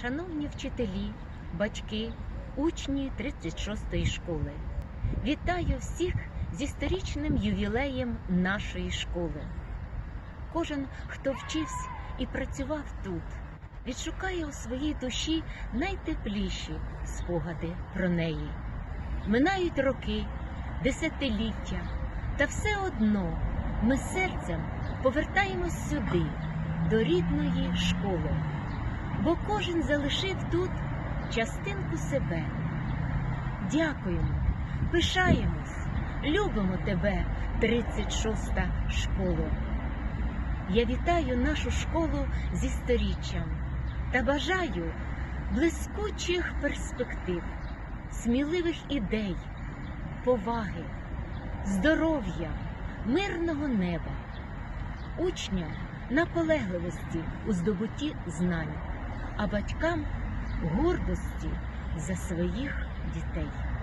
Шановні вчителі, батьки, учні 36-ї школи, вітаю всіх зі сторічним ювілеєм нашої школи. Кожен, хто вчився і працював тут, відшукає у своїй душі найтепліші спогади про неї. Минають роки, десятиліття, та все одно ми серцем повертаємось сюди, до рідної школи, бо кожен залишив тут частинку себе. Дякуємо, пишаємось, любимо тебе, 36-та школа. Я вітаю нашу школу зі сторіччям та бажаю блискучих перспектив, сміливих ідей, поваги, здоров'я, мирного неба, учням наполегливості у здобутті знань, а батькам гордості за своїх дітей.